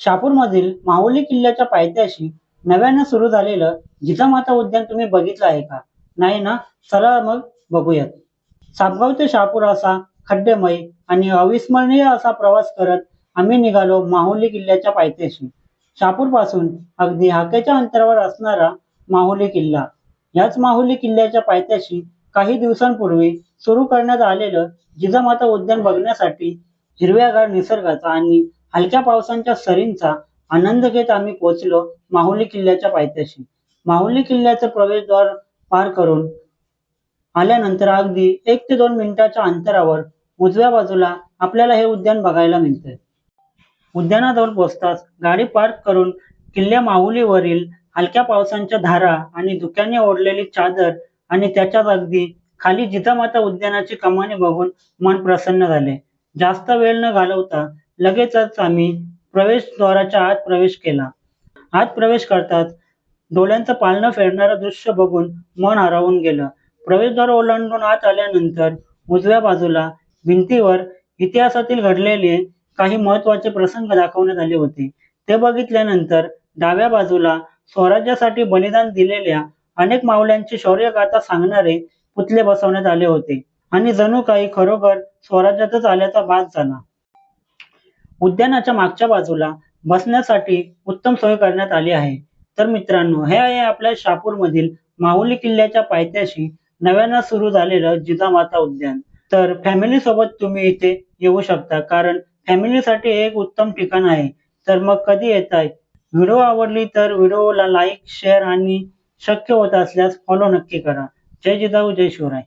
शहापूरमधील माहुली किल्ल्याच्या पायथ्याशी नव्यानं सुरू झालेलं जिजामाता उद्यान तुम्ही बघितलं आहे का? नाही ना? चला मग बघूयात. सापगाव ते शहापूर असा खड्डेमय आणि अविस्मरणीय असा प्रवास करत आम्ही निघालो माहुली किल्ल्याच्या पायथ्याशी. शहापूरपासून अगदी हाकेच्या अंतरावर असणारा माहुली किल्ला. याच माहुली किल्ल्याच्या पायथ्याशी काही दिवसांपूर्वी सुरू करण्यात आलेलं जिजामाता उद्यान बघण्यासाठी हिरव्यागार निसर्गाचा आणि हलक्या पावसांच्या सरींचा आनंद घेत आम्ही पोहोचलो माहुली किल्ल्याच्या पायथ्याशी. माहुली किल्ल्याचं प्रवेशद्वार पार करून आल्यानंतर अगदी एक ते दोन मिनिटाच्या अंतरावर उजव्या बाजूला आपल्याला हे उद्यान बघायला मिळते उद्यानाजवळ पोहोचताच गाडी पार्क करून किल्ल्या माहुलीवरील हलक्या पावसांच्या धारा आणि धुक्याने ओढलेली चादर आणि त्याच्यात अगदी खाली जिजामाता उद्यानाची कमानी बघून मन प्रसन्न झाले. जास्त वेळ न घालवता लगेचच आम्ही प्रवेशद्वाराच्या आत प्रवेश केला. आत प्रवेश करताच डोळ्यांचं पालनं फेडणारं दृश्य बघून मन हरवून गेलं. प्रवेशद्वार ओलांडून आत आल्यानंतर उजव्या बाजूला भिंतीवर इतिहासातील घडलेले काही महत्त्वाचे प्रसंग दाखवण्यात आले होते. ते बघितल्यानंतर डाव्या बाजूला स्वराज्यासाठी बलिदान दिलेल्या अनेक मावळ्यांची शौर्यगाथा सांगणारे पुतले बसवण्यात आले होते. आणि जणू काही खरोखर स्वराज्यातच आल्याचा भास झाला. उद्यानाच्या मागच्या बाजूला बसण्यासाठी उत्तम सोय करण्यात आली आहे. तर मित्रांनो हे आहे आपल्या शहापूरमधील माहुली किल्ल्याच्या पायथ्याशी नव्यानं सुरू झालेलं जिजामाता उद्यान. तर फॅमिली सोबत तुम्ही इथे येऊ शकता कारण फॅमिलीसाठी एक उत्तम ठिकाण आहे. तर मग कधी येत आहे व्हिडिओ आवडली तर व्हिडिओला लाईक शेअर आणि शक्य होत असल्यास फॉलो नक्की करा. जय जिजाऊ जय शिवराय.